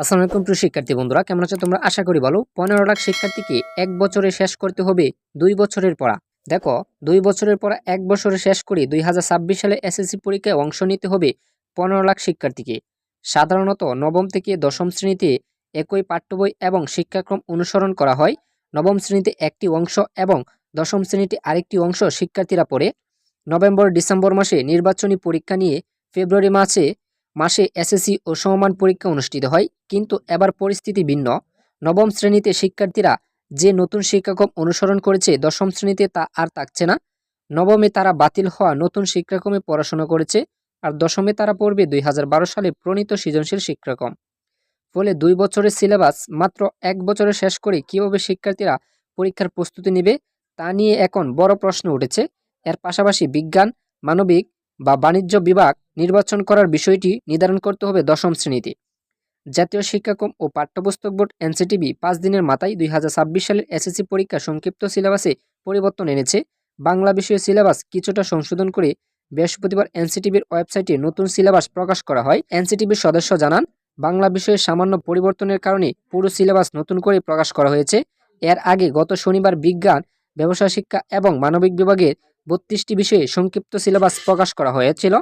আসসালামু আলাইকুম প্রিয় শিক্ষার্থী বন্ধুরা, কেমন আছো তোমরা? আশা করি বলো পনেরো লাখ শিক্ষার্থীকে এক বছরে শেষ করতে হবে, দুই বছরের পড়া। দেখো, দুই বছরের পড়া এক বছরে শেষ করে দুই হাজার ছাব্বিশ সালে এসএসসি পরীক্ষায় অংশ নিতে হবে পনেরো লাখ শিক্ষার্থীকে। সাধারণত নবম থেকে দশম শ্রেণীতে একই পাঠ্য বই এবং শিক্ষাক্রম অনুসরণ করা হয়। নবম শ্রেণীতে একটি অংশ এবং দশম শ্রেণীতে আরেকটি অংশ শিক্ষার্থীরা পড়ে। নভেম্বর ডিসেম্বর মাসে নির্বাচনী পরীক্ষা নিয়ে ফেব্রুয়ারি মাসে মাসে এসএসসি ও সমমান পরীক্ষা অনুষ্ঠিত হয়, কিন্তু এবার পরিস্থিতি ভিন্ন। নবম শ্রেণীতে শিক্ষার্থীরা যে নতুন শিক্ষাক্রম অনুসরণ করেছে দশম শ্রেণীতে তা আর থাকছে না। নবমে তারা বাতিল হওয়া নতুন শিক্ষাক্রমে পড়াশোনা করেছে আর দশমে তারা পড়বে দুই হাজার বারো সালে প্রণীত সৃজনশীল শিক্ষাক্রম। ফলে দুই বছরের সিলেবাস মাত্র এক বছরে শেষ করে কীভাবে শিক্ষার্থীরা পরীক্ষার প্রস্তুতি নেবে, তা নিয়ে এখন বড় প্রশ্ন উঠেছে। এর পাশাপাশি বিজ্ঞান, মানবিক বা বাণিজ্য বিভাগ নির্বাচন করার বিষয়টি নির্ধারণ করতে হবে দশম শ্রেণীতে। জাতীয় শিক্ষাক্রম ও পাঠ্যপুস্তক বোর্ড এনসিটিবি পাঁচ দিনের মাথায় দুই হাজার ছাব্বিশ সালের এসএসসি পরীক্ষা সংক্ষিপ্ত সিলেবাসে পরিবর্তন এনেছে। বাংলা বিষয়ের সিলেবাস কিছুটা সংশোধন করে বৃহস্পতিবার এনসিটিভির ওয়েবসাইটে নতুন সিলেবাস প্রকাশ করা হয়। এনসিটিভির সদস্য জানান, বাংলা বিষয়ে সামান্য পরিবর্তনের কারণে পুরো সিলেবাস নতুন করে প্রকাশ করা হয়েছে। এর আগে গত শনিবার বিজ্ঞান, ব্যবসায় শিক্ষা এবং মানবিক বিভাগের বত্রিশটি বিষয়ে সংক্ষিপ্ত সিলেবাস প্রকাশ করা হয়েছিল।